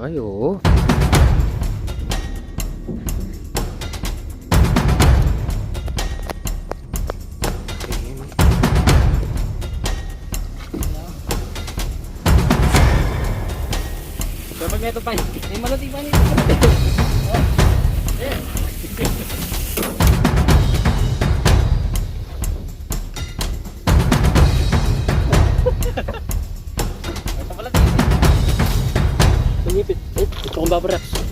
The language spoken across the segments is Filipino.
Ay, oo. So, pag meto pa, may malati pa nito. Eh,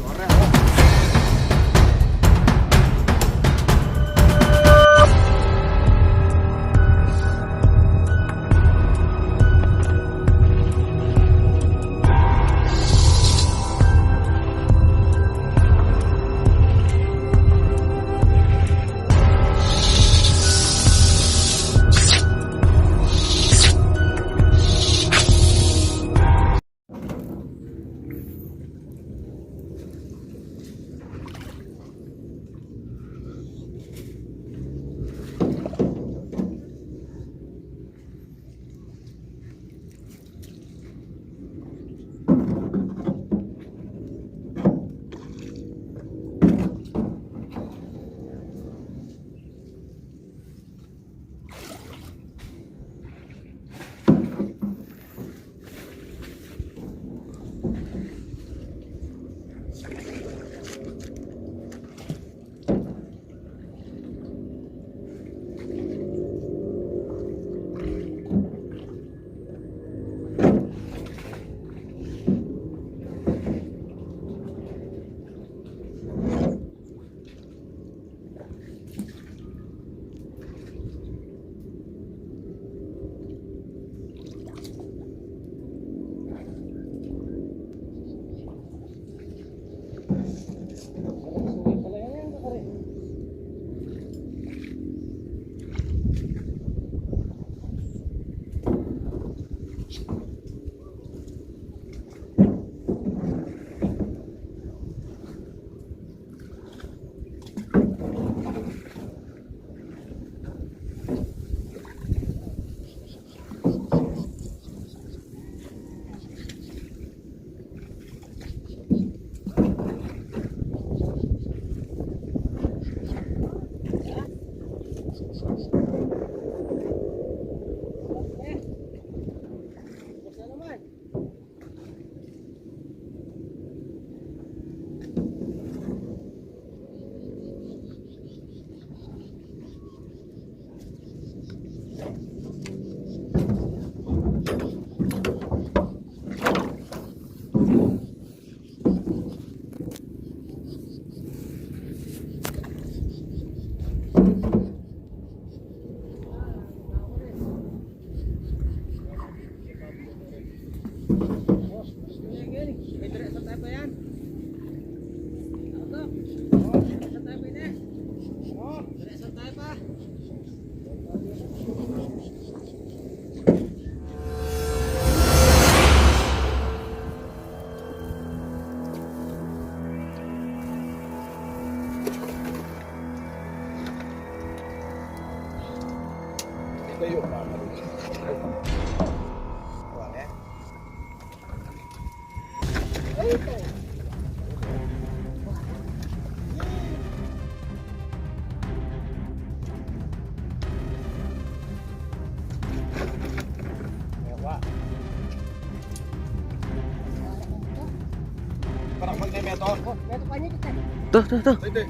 Ito, ito. Hindi.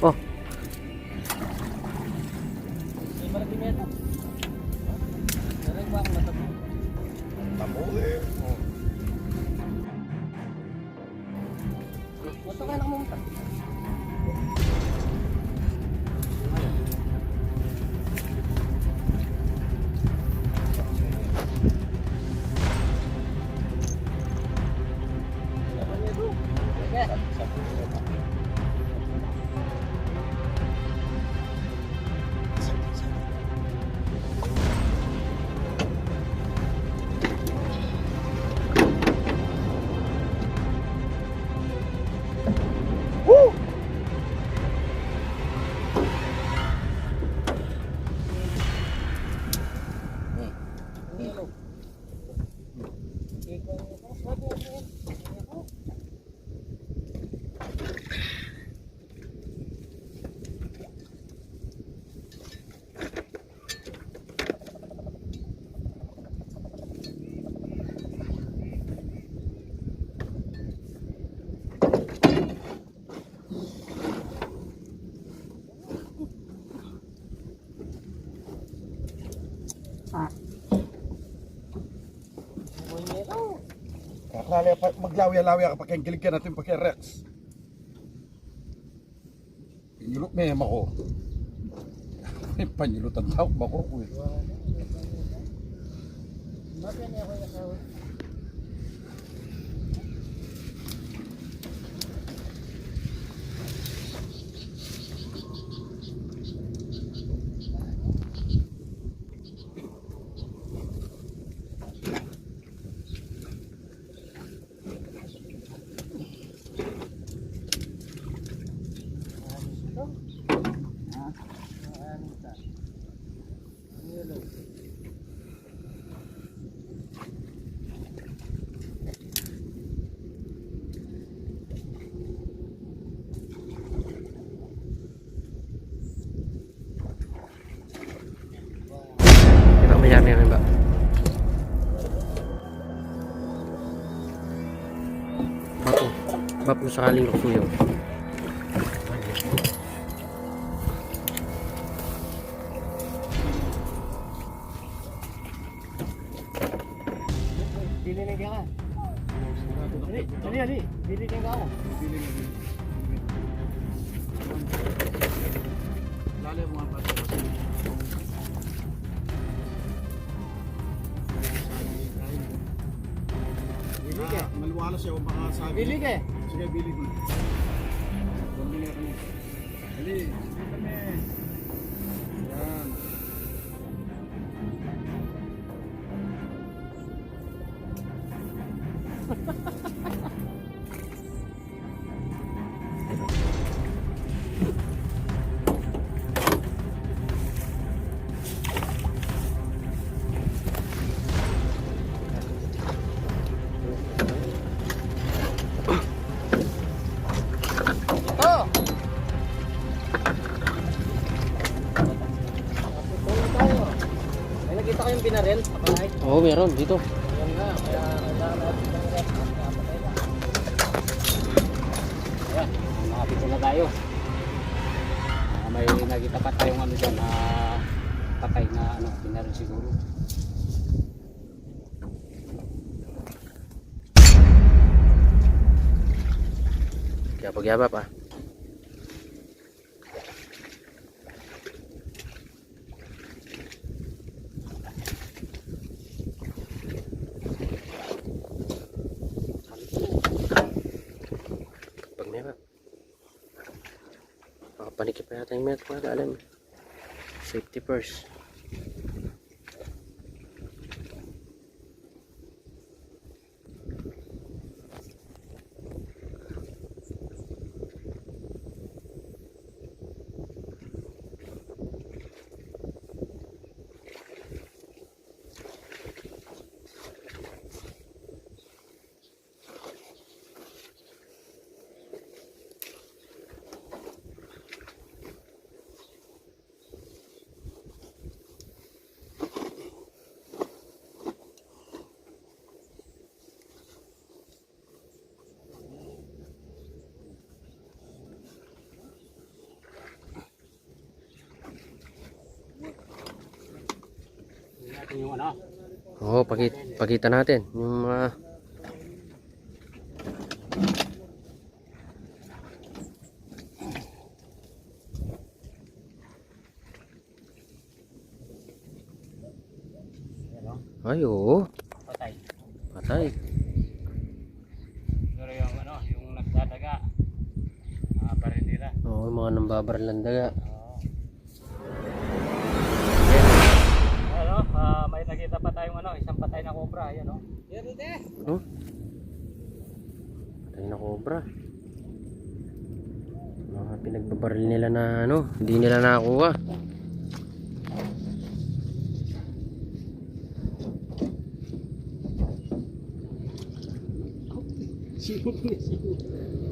Oh, May malati Kaklali pa maglawi-lawi ka pakinggilig ka natin pakirex. Pinyulok may ako. Panyulutan daw bako ko eh. Yan, yan ba? Bapo. Bapo sakaling lukuyo. Binarel sa bahay. Oo, meron. Dito. Na ano, binarel siguro. Kaya pagyabap ah. Pag may map. Makapanikip pa yata yung met mga alam. Safety first. Natin yung ano. Oo, pakita, pakita natin yung mga Ano? Ay, oo. Patay. Patay. Pero yung ano, yung nagdadaga. Ah, pa rin nila. Oo, yung mga nambabaral ng daga. Isang patay na cobra, ayan oh. Oh. Patay na cobra. Mga pinagbabaril nila na ano, hindi nila nakakuha. Ibab,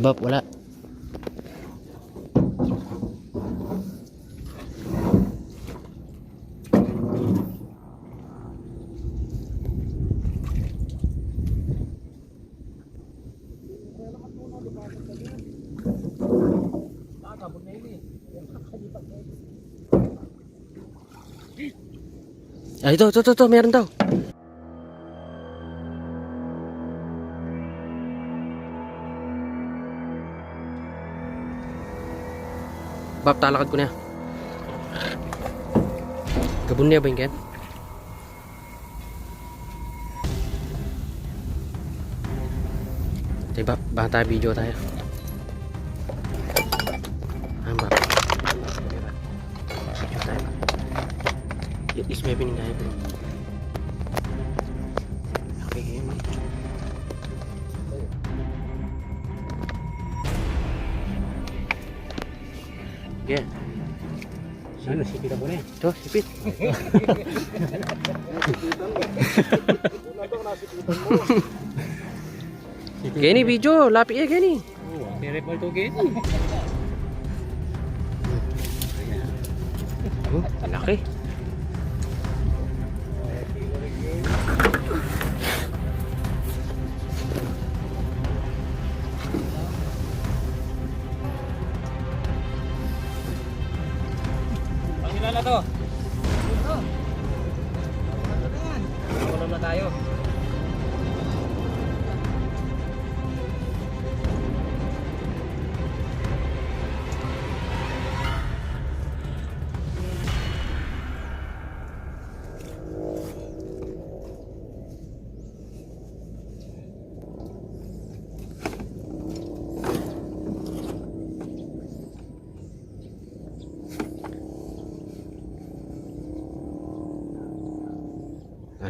wala. Ah, ito, ito, ito, ito, meron daw. Bab, talakad ko na. Gabon niya ba yung Bab, baka tayo video tayo. Ah, Bab. Video tayo. Yung is may piningay Yeah. Ano, sipit ako na yan. Ito, sipit. Kenny, video. Lapi ya. Oh, Sirip mo ito, Ken. Hmm, laki.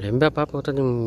Alam ba, pa, puta yung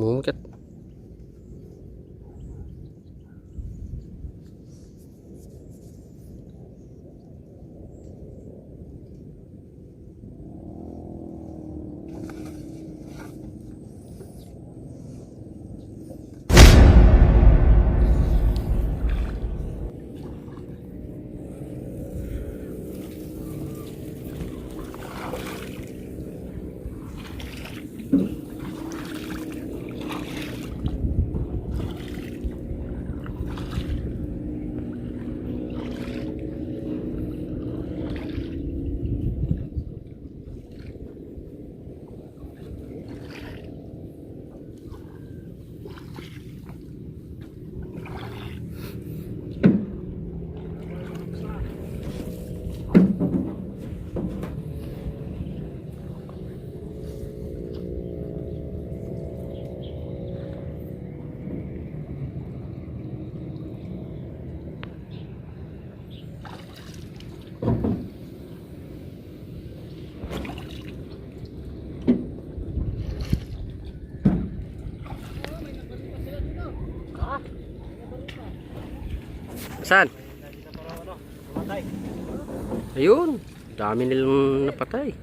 Saan? Ayun. Dami nilang napatay.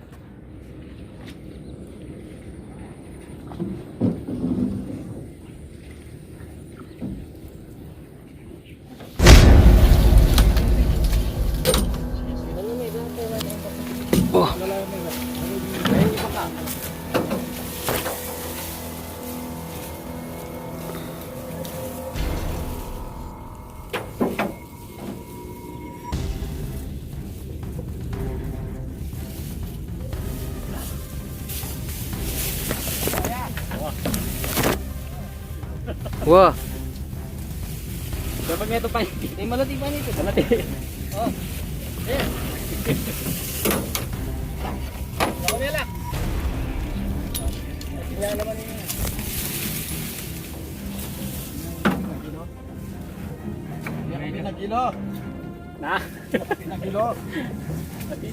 Wah. Dapat nga ito pa. Hindi malati pa nito. Malati. Oh. Eh. Ako nila. Tingnan naman niya. Kilo. Na? Ilang kilo. Pati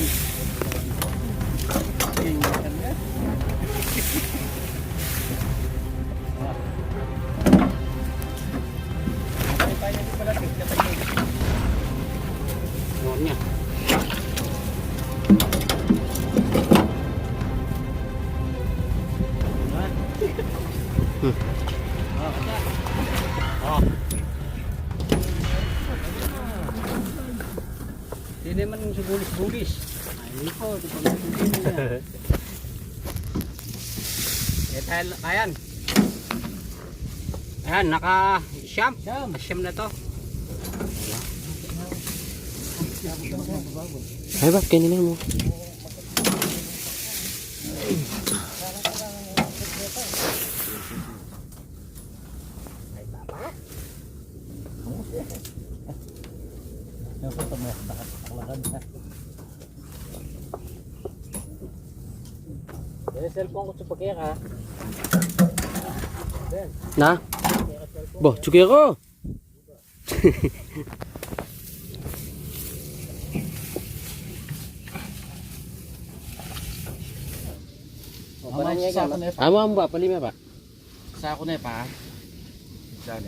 naman. Noon Tayo, ayan. Ayan, naka siyam. Siyam na to. Ay, bab, kanina mo. Yung cellphone ko sa pagkira. Na? Bo, ka. ako Amo amo ba, palima ba? Sa ako na pa. Saan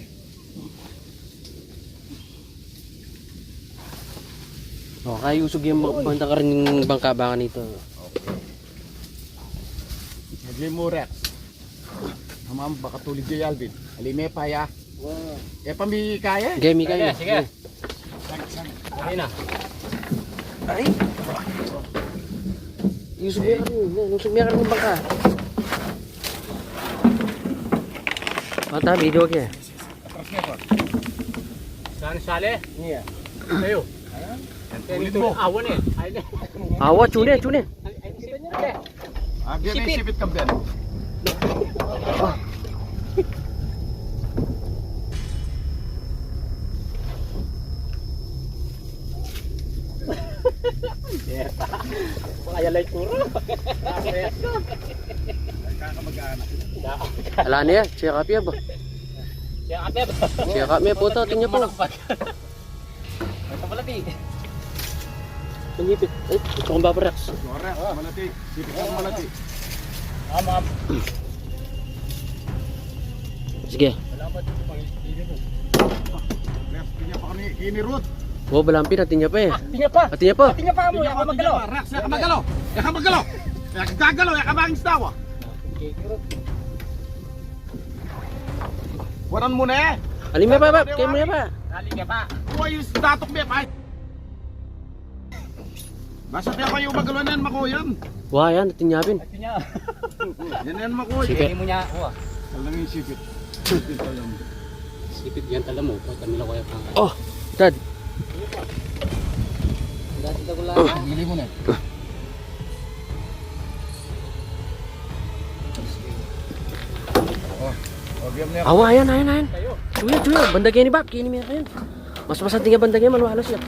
Oh, kaya usog yung banta ka rin ng bangka-banga nito. Nagli mo Rex. Hamam baka tulid kay Alvin. Alime pa ya. Eh pambi kaya. Game, Mika. Sige, sige. Ayun na. Ay! Usog yan ka rin ng bangka. Mata, video kaya. Atras niya pa. Saan sali? Iya. Mo. Awan eh. Ayun eh. Awa, chune, chune. Ay, ay, sipit niya. Ah, ganyan Sipit. sipit Mga yalay turo. Kakamag-anak. Ala niya, check up yan ba? Siya ate. Check up niya po to, tingnan po. Ito pala di. Panipit. Ay, ito kong babarex. Rex, malati. Sipit ka malati. Ah, mga Sige. Salamat dito pang hindi mo. Rex, kanya pa kami kini Ruth. Oh, balampi natin niya pa eh. Tingnan pa. Pati niya pa. Tingnan pa mo. Pa magalaw. Rex, ya ka magalaw. Ya ka magalaw. Ya ka gagalaw, ya ka bangis tawa. Waran mo na eh. Alim niya pa, bab. Kayo mo niya pa. Dali ka pa. Kuha yung datok be pa. Basta tayo kayo magalaw na yan makuyan. Wah, yan, natin niyapin. Ito niya. Yan yan makuyan. Sige. Mo niya ako ah. Alam yung sipit. Sipit pa yan tala mo. Pag kami lang kaya pang. Oh, dad. Dati ko lang. Bili mo na. Awa, ayan, ayan, ayan. Tayo. Chuya, chuya. Banda kayo ni bab. Kayo ni Mia kayo. Mas masang tinggal banda kayo, maluhalos yan.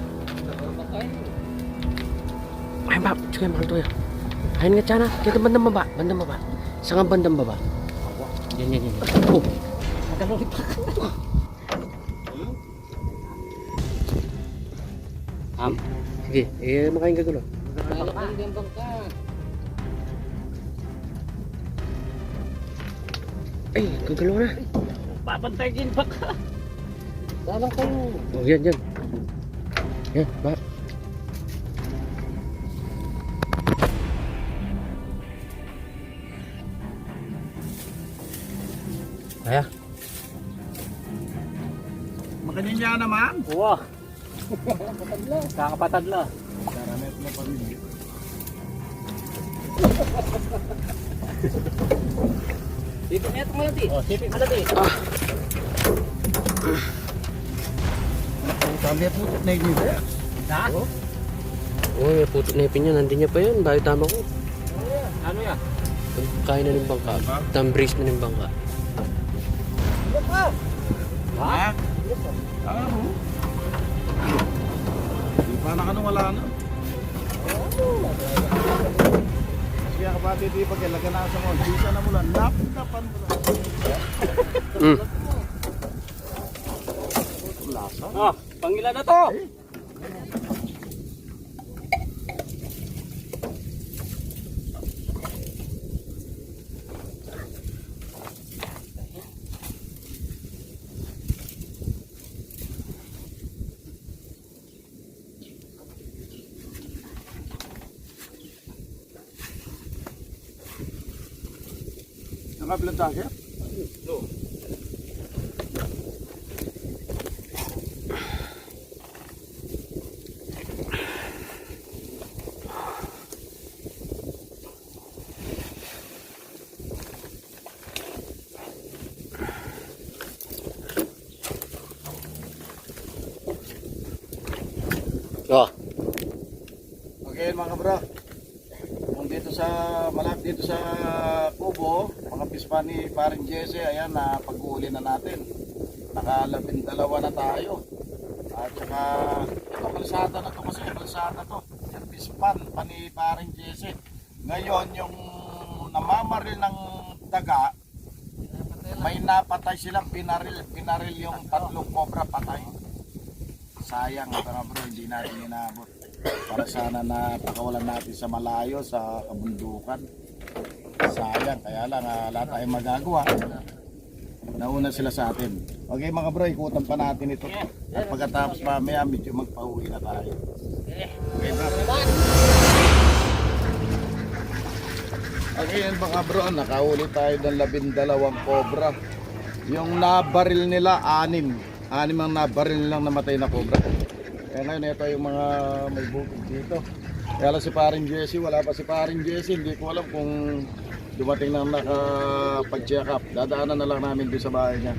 Ay, bab. Chuya, mahal to yan. Ayun nga, tiyana. Kita bandang baba. Bandang baba. Sa nga bandang baba. Yan, yan, yan. Oh, Pa. am. Sige, eh, makain kagulo. Lalakang din bang ka? Ay, kagulo na. Papantayin pa ka. Dalang kayo. Oh, yan, yan. Yan, bab. Kaya. Makaninya naman. Wow. Kakapatad la. Karamet na pamilya. Sipit niya itong malati. Oh, sipit malati. Kami po na yung Ha? Uy, puto na ipin yan. Nandun niya pa yun. Bayo tama ko. Ano yan? Kain na ng bangka. Tambris na ng bangka. Ha? Ha? Ah, oo. Di pa na wala na. Sige kapatid, di pag ilagyan na sa mo. Bisa na mo lang. Nap-napan mo lang. Mm. Lasa. Ah, pangila na to. Nakabilang tayo? Oh. Okay mga bro. Kung dito sa malap dito sa Kubo, mga Paring Jesse, ayan na pag-uuli na natin. Nakalabing dalawa na tayo. At saka ito kalsada na to kasi kalsada to. Yan pispan pa ni Paring Jesse. Ngayon yung namamaril ng daga, may napatay silang binaril, binaril yung tatlong cobra patay. Sayang mga bro, hindi natin inabot para sana na pakawalan natin sa malayo sa kabundukan sayang kaya lang ah, wala tayong magagawa. Nauna sila sa atin. Okay mga bro ikutan pa natin ito. At pagkatapos mamaya medyo magpauwi na tayo. Okay bro. Okay yan mga bro nakahuli tayo ng labindalawang cobra yung nabaril nila anim. Anim ang nabaril nilang namatay na cobra kaya ngayon ito yung mga may bukid dito. Kaya si paring Jesse, wala pa si paring Jesse. Hindi ko alam kung dumating na nakapag-check up. Dadaanan na lang namin doon sa bahay niya.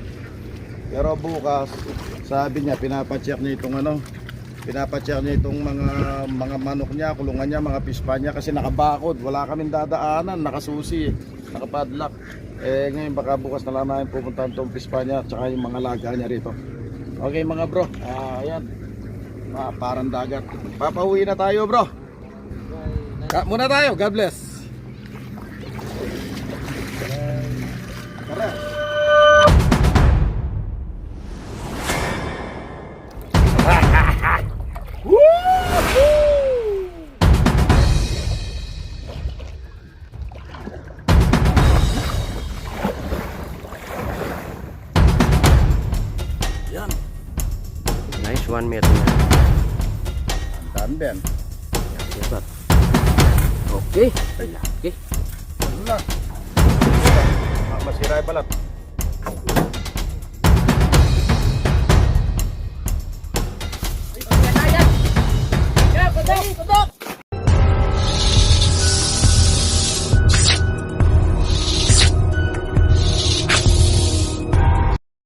Pero bukas, sabi niya, pinapacheck niya itong ano, pinapacheck niya itong mga mga manok niya, kulungan niya, mga pispa niya kasi nakabakod. Wala kaming dadaanan, nakasusi, nakapadlock. Eh ngayon baka bukas na lang namin pupunta itong pispa niya at saka yung mga laga niya rito. Okay mga bro, ah, ayan. Ah, parang dagat. Papauwi na tayo, bro. Muna tayo. God bless. Tara. Nice one meter